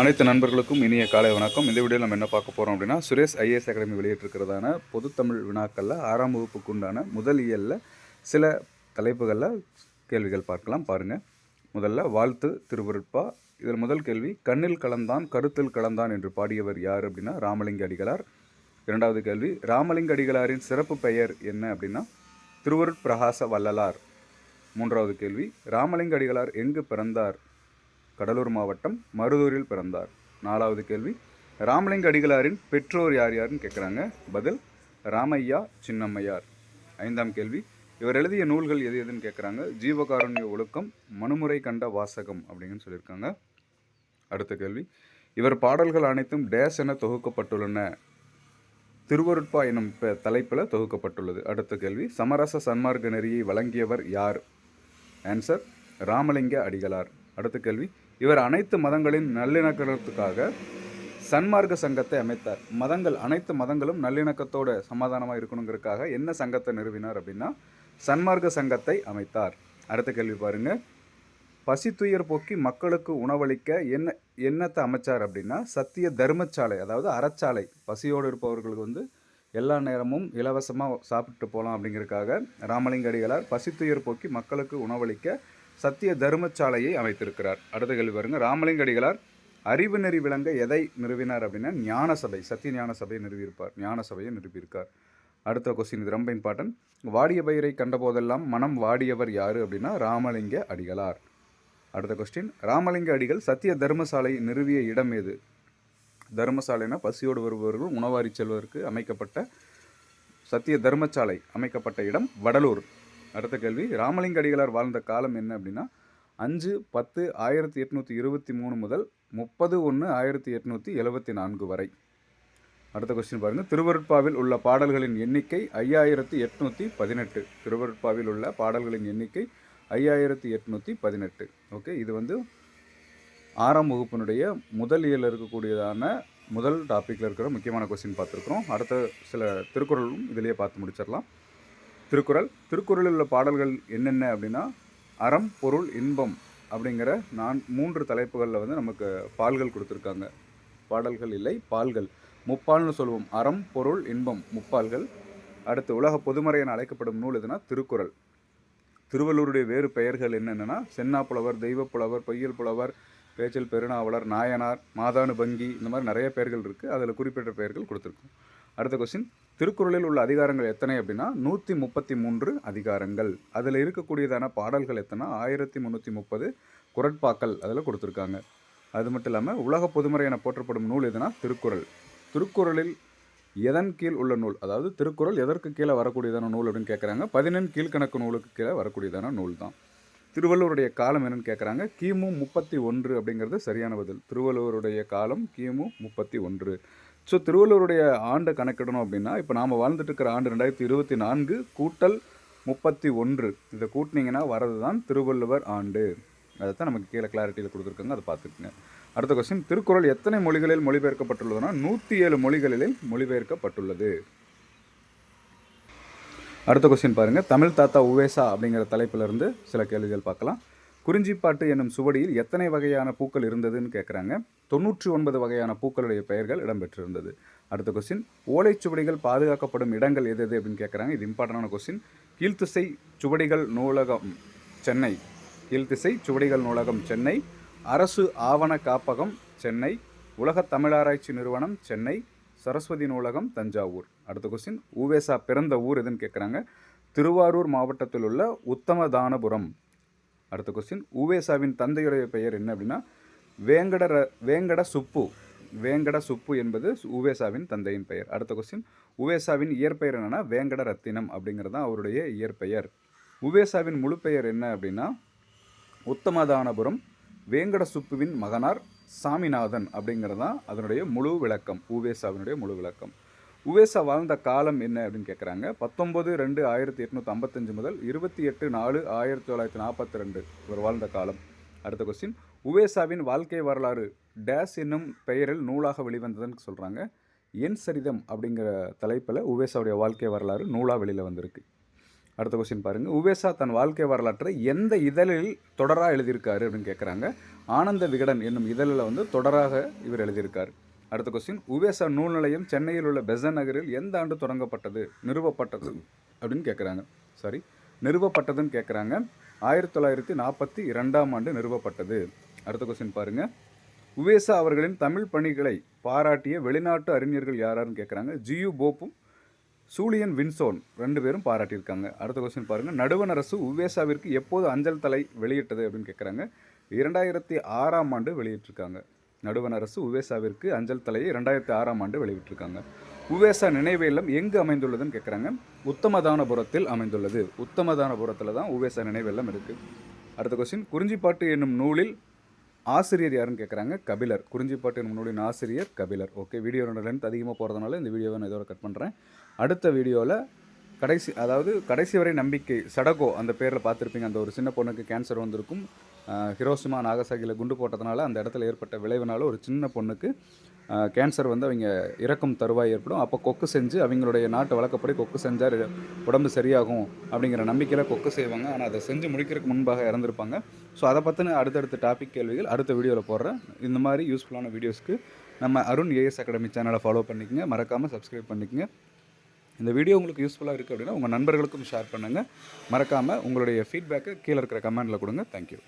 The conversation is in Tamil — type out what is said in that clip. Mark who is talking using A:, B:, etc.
A: அனைத்து நண்பர்களுக்கும் இனிய காலை வணக்கம். இந்த வீடியோவில் நம்ம என்ன பார்க்க போகிறோம் அப்படின்னா சுரேஷ் ஐஏஎஸ் அகாடமி வெளியிட்டிருக்கிறதான பொதுத்தமிழ் வினாக்களில் ஆறாம் வகுப்புக்கு உண்டான முதல் இயலில் சில தலைப்புகளில் கேள்விகள் பார்க்கலாம். பாருங்கள் முதல்ல வாழ்த்து திருவருட்பா. இதில் முதல் கேள்வி கண்ணில் கலந்தான் கருத்தில் கலந்தான் என்று பாடியவர் யார் அப்படின்னா ராமலிங்க அடிகளார். இரண்டாவது கேள்வி ராமலிங்க அடிகளாரின் சிறப்பு பெயர் என்ன அப்படின்னா திருவருட்பிரகாச வள்ளலார்? மூன்றாவது கேள்வி ராமலிங்க அடிகளார் எங்கு பிறந்தார்? கடலூர் மாவட்டம் மருதூரில் பிறந்தார். நாலாவது கேள்வி ராமலிங்க அடிகளாரின் பெற்றோர் யார் யாருன்னு கேட்குறாங்க பதில் ராமையா சின்னம்மையார். ஐந்தாம் கேள்வி இவர் எழுதிய நூல்கள் எது எதுன்னு கேட்குறாங்க ஜீவகாருண்ய ஒழுக்கம் மனுமுறை கண்ட வாசகம் அப்படின்னு சொல்லியிருக்காங்க. அடுத்த கேள்வி இவர் பாடல்கள் அனைத்தும் டேஸ் என தொகுக்கப்பட்டுள்ளன. திருவருட்பா எனும் பெ- தலைப்பில் தொகுக்கப்பட்டுள்ளது. அடுத்த கேள்வி சமரச சன்மார்க்க நெறியை வழங்கியவர் யார்? ஆன்சர் ராமலிங்க அடிகளார். அடுத்த கேள்வி இவர் அனைத்து மதங்களின் நல்லிணக்கத்துக்காக சன்மார்க்க சங்கத்தை அமைத்தார். மதங்கள் அனைத்து மதங்களும் நல்லிணக்கத்தோட சமாதானமாக இருக்கணுங்கிறதுக்காக என்ன சங்கத்தை நிறுவினார் அப்படின்னா சன்மார்க்க சங்கத்தை அமைத்தார். அடுத்த கேள்வி பாருங்க. பசித்துயர் போக்கி மக்களுக்கு உணவளிக்க என்ன என்னத்தை அமைச்சார் அப்படின்னா சத்திய தர்மச்சாலை அதாவது அறச்சாலை. பசியோடு இருப்பவர்களுக்கு வந்து எல்லா நேரமும் இலவசமாக சாப்பிட்டு போகலாம் அப்படிங்கிறதுக்காக ராமலிங்க அடிகளார் பசித்துயர் போக்கி மக்களுக்கு உணவளிக்க சத்திய தர்மசாலையை அமைத்திருக்கிறார். அடுத்த கேள்வி பாருங்க. ராமலிங்க அடிகளார் அறிவு நெறி விளங்க எதை நிறுவினார் அப்படின்னா ஞான சபை சத்திய ஞான சபையை நிறுவியிருப்பார். ஞான சபையை நிறுவியிருக்கார். அடுத்த கொஸ்டின் இது ரொம்ப இம்பார்ட்டன்ட் வாடிய பயிரை கண்டபோதெல்லாம் மனம் வாடியவர் யார் அப்படின்னா ராமலிங்க அடிகளார். அடுத்த கொஸ்டின் ராமலிங்க அடிகள் சத்திய தர்மசாலை நிறுவிய இடம் எது? தர்மசாலைனா பசியோடு வருபவர்கள் உணவாரி செல்வதற்கு அமைக்கப்பட்ட சத்திய தர்மசாலை அமைக்கப்பட்ட இடம் வடலூர். அடுத்த கேள்வி. ராமலிங்க அடிகளார் வாழ்ந்த காலம் என்ன அப்படின்னா அஞ்சு பத்து ஆயிரத்தி எட்நூற்றி இருபத்தி மூணு முதல் முப்பது ஒன்று ஆயிரத்தி எட்நூற்றி எழுபத்தி நான்கு வரை. அடுத்த கொஸ்டின் பாருங்க. திருவருட்பாவில் உள்ள பாடல்களின் எண்ணிக்கை ஐயாயிரத்தி எட்நூற்றி பதினெட்டு. திருவருட்பாவில் உள்ள பாடல்களின் எண்ணிக்கை ஐயாயிரத்தி எட்நூற்றி பதினெட்டு. ஓகே இது வந்து ஆறாம் வகுப்பினுடைய முதல் இயலில் இருக்கக்கூடியதான முதல் டாப்பிக்கில் இருக்கிற முக்கியமான கொஸ்டின் பார்த்துருக்குறோம். அடுத்த சில திருக்குறளும் இதிலேயே பார்த்து முடிச்சிடலாம். திருக்குறள். திருக்குறளில் உள்ள பாடல்கள் என்னென்ன அப்படின்னா அறம் பொருள் இன்பம் அப்படிங்கிற நான் மூன்று தலைப்புகளில் வந்து நமக்கு பால்கள் கொடுத்துருக்காங்க. பாடல்கள் இல்லை பால்கள். முப்பால்னு சொல்லுவோம். அறம் பொருள் இன்பம் முப்பால்கள். அடுத்து உலக பொதுமறை என அழைக்கப்படும் நூல் எதுனா திருக்குறள். திருவள்ளூருடைய வேறு பெயர்கள் என்னென்னா சென்னா புலவர் புலவர் பொய்யல் புலவர் பேச்சல் பெருநாவலர் நாயனார் மாதானு பங்கி இந்த மாதிரி நிறைய பெயர்கள் இருக்குது அதில் குறிப்பிட்ட பெயர்கள் கொடுத்துருக்கோம். அடுத்த கொஸ்டின் திருக்குறளில் உள்ள அதிகாரங்கள் எத்தனை அப்படின்னா நூற்றி முப்பத்தி மூன்று அதிகாரங்கள். அதில் இருக்கக்கூடியதான பாடல்கள் எத்தனை? ஆயிரத்தி முந்நூற்றி முப்பது குரட்பாக்கள் அதில் கொடுத்துருக்காங்க. அது மட்டும் இல்லாமல் உலக பொதுமறை என போற்றப்படும் நூல் எதுனா? திருக்குறள். திருக்குறளில் எதன் கீழ் உள்ள நூல்? அதாவது திருக்குறள் எதற்கு கீழே வரக்கூடியதான நூல் அப்படின்னு கேட்குறாங்க பதினெண் கீழ்கணக்கு நூலுக்கு கீழே வரக்கூடியதான நூல் தான். திருவள்ளுவருடைய காலம் என்னன்னு கேட்குறாங்க கிமு முப்பத்தி ஒன்று அப்படிங்கிறது சரியான பதில். திருவள்ளுவருடைய காலம் கிமு முப்பத்தி ஒன்று. ஸோ திருவள்ளுவருடைய ஆண்டை கணக்கிடணும் அப்படின்னா இப்போ நாம் வாழ்ந்துட்டு இருக்கிற ஆண்டு ரெண்டாயிரத்தி இருபத்தி நான்கு கூட்டல் முப்பத்தி ஒன்று. இதை கூட்டினீங்கன்னா வரது தான் திருவள்ளுவர் ஆண்டு. அதை தான் நமக்கு கீழே கிளாரிட்டியில் கொடுத்துருக்காங்க அதை பார்த்துக்குங்க. அடுத்த கொஸ்டின் திருக்குறள் எத்தனை மொழிகளில் மொழிபெயர்க்கப்பட்டுள்ளதுன்னா நூற்றி ஏழு மொழிகளில் மொழிபெயர்க்கப்பட்டுள்ளது. அடுத்த கொஸ்டின் பாருங்கள் தமிழ் தாத்தா உவேசா அப்படிங்கிற தலைப்பிலிருந்து சில கேள்விகள் பார்க்கலாம். குறிஞ்சிப்பாட்டு என்னும் சுவடியில் எத்தனை வகையான பூக்கள் இருந்ததுன்னு கேட்குறாங்க தொண்ணூற்றி ஒன்பது வகையான பூக்களுடைய பெயர்கள் இடம்பெற்றிருந்தது. அடுத்த கொஸ்டின் ஓலைச்சுவடிகள் பாதுகாக்கப்படும் இடங்கள் எது எது அப்படின்னு கேட்குறாங்க இது இம்பார்ட்டண்டான கொஸ்டின் கீழ்த்திசை சுவடிகள் நூலகம் சென்னை. கீழ்த்திசை சுவடிகள் நூலகம் சென்னை. அரசு ஆவண காப்பகம் சென்னை. உலகத் தமிழாராய்ச்சி நிறுவனம் சென்னை. சரஸ்வதி நூலகம் தஞ்சாவூர். அடுத்த கொஸ்டின் ஊவேசா பிறந்த ஊர் எதுன்னு கேட்குறாங்க திருவாரூர் மாவட்டத்தில் உள்ள உத்தமதானபுரம் அடுத்த கொஸ்டின் உவேசாவின் தந்தையுடைய பெயர் என்ன அப்படின்னா வேங்கட ர- வேங்கட சுப்பு. வேங்கட சுப்பு என்பது உவேசாவின் தந்தையின் பெயர். அடுத்த கொஸ்டின் உவேசாவின் இயற்பெயர் என்னென்னா வேங்கட ரத்தினம் அப்படிங்கிறது தான் அவருடைய இயற்பெயர். உவேசாவின் முழு பெயர் என்ன அப்படின்னா உத்தமதானபுரம் வேங்கட சுப்புவின் மகனார் சாமிநாதன் அப்படிங்கிறது தான் அதனுடைய முழு விளக்கம். உவேசாவினுடைய முழு விளக்கம். உவேசா வாழ்ந்த காலம் என்ன அப்படின்னு கேட்குறாங்க பத்தொம்பது ரெண்டு ஆயிரத்தி எட்நூற்றி ஐம்பத்தஞ்சு முதல் இருபத்தி எட்டு நாலு ஆயிரத்தி தொள்ளாயிரத்தி நாற்பத்தி ரெண்டு இவர் வாழ்ந்த காலம். அடுத்த கொஸ்டின் உவேசாவின் வாழ்க்கை வரலாறு டேஸ் என்னும் பெயரில் நூலாக வெளிவந்ததுன்னு சொல்கிறாங்க என் சரிதம் அப்படிங்கிற தலைப்பில் உவேசாவுடைய வாழ்க்கை வரலாறு நூலாக வெளியில் வந்திருக்கு. அடுத்த கொஸ்டின் பாருங்கள் உவேசா தன் வாழ்க்கை வரலாற்றை எந்த இதழில் தொடராக எழுதியிருக்காரு அப்படின்னு கேட்குறாங்க ஆனந்த விகடன் என்னும் இதழில் வந்து தொடராக இவர் எழுதியிருக்கார். அடுத்த கொஸ்டின் உவேசா நூல் நிலையம் சென்னையில் உள்ள பெசன் நகரில் எந்த ஆண்டு தொடங்கப்பட்டது? நிறுவப்பட்டது. அப்படின்னு கேட்குறாங்க சாரி நிறுவப்பட்டதுன்னு கேட்குறாங்க ஆயிரத்தி தொள்ளாயிரத்தி நாற்பத்தி இரண்டாம் ஆண்டு நிறுவப்பட்டது. அடுத்த கொஸ்டின் பாருங்கள் உவேசா அவர்களின் தமிழ் பணிகளை பாராட்டிய வெளிநாட்டு அறிஞர்கள் யாராருன்னு கேட்குறாங்க ஜியு போப்பும் சூலியன் வின்சோன் ரெண்டு பேரும் பாராட்டியிருக்காங்க. அடுத்த கொஸ்டின் பாருங்கள் நடுவண் அரசு உவேசாவிற்கு எப்போது அஞ்சல் தலை வெளியிட்டது அப்படின்னு கேட்குறாங்க இரண்டாயிரத்தி ஆறாம் ஆண்டு வெளியிட்டிருக்காங்க. நடுவண் அரசு உவேசாவிற்கு அஞ்சல் தலையை ரெண்டாயிரத்தி ஆறாம் ஆண்டு வெளியிட்டிருக்காங்க. உவேசா நினைவு இல்லம் எங்கு அமைந்துள்ளதுன்னு கேட்குறாங்க உத்தமதானபுரத்தில் அமைந்துள்ளது. உத்தமதானபுரத்தில் தான் உவேசா நினைவு இல்லம் இருக்குது அடுத்த கொஸ்டின் குறிஞ்சிப்பாட்டு என்னும் நூலில் ஆசிரியர் யாருன்னு கேட்குறாங்க கபிலர். குறிஞ்சிப்பாட்டு என்னும் நூலின் ஆசிரியர் கபிலர். ஓகே வீடியோ லென்த் அதிகமாக போகிறதுனால இந்த வீடியோவை நான் இதோட கட் பண்ணுறேன் அடுத்த வீடியோவில் கடைசி அதாவது கடைசி வரை நம்பிக்கை சடகோ அந்த பேரில் பார்த்துருப்பீங்க. அந்த ஒரு சின்ன பொண்ணுக்கு கேன்சர் வந்திருக்கும். ஹிரோசிமா ஹிரோஷிமா நாகசாகியில் குண்டு போட்டதுனால அந்த இடத்துல ஏற்பட்ட விளைவுனால ஒரு சின்ன பொண்ணுக்கு கேன்சர் வந்து அவங்க இறக்கும் தருவாய் ஏற்படும். அப்போ கொக்கு செஞ்சு அவங்களுடைய நாட்டு வழக்கப்படி கொக்கு செஞ்சால் உடம்பு சரியாகும் அப்படிங்கிற நம்பிக்கையில் கொக்கு செய்வாங்க. ஆனால் அதை செஞ்சு முடிக்கிறதுக்கு முன்பாக இறந்துருப்பாங்க. ஸோ அதை பற்றின அடுத்தடுத்த டாபிக் கேள்விகள் அடுத்த வீடியோவில் போடுறேன். இந்த மாதிரி யூஸ்ஃபுல்லான வீடியோஸ்க்கு நம்ம அருண் ஏஎஸ் அகாடமி சேனலை ஃபாலோ பண்ணிக்கங்க. மறக்காமல் சப்ஸ்கிரைப் பண்ணிக்கங்க. இந்த வீடியோ உங்களுக்கு யூஸ்ஃபுல்லாக இருக்குது அப்படின்னா உங்கள் நண்பர்களுக்கும் ஷேர் பண்ணுங்கள் மறக்காமல் உங்களுடைய ஃபீட்பேக்கை கீழே இருக்கிற கமெண்ட்டில் கொடுங்க. தேங்க்யூ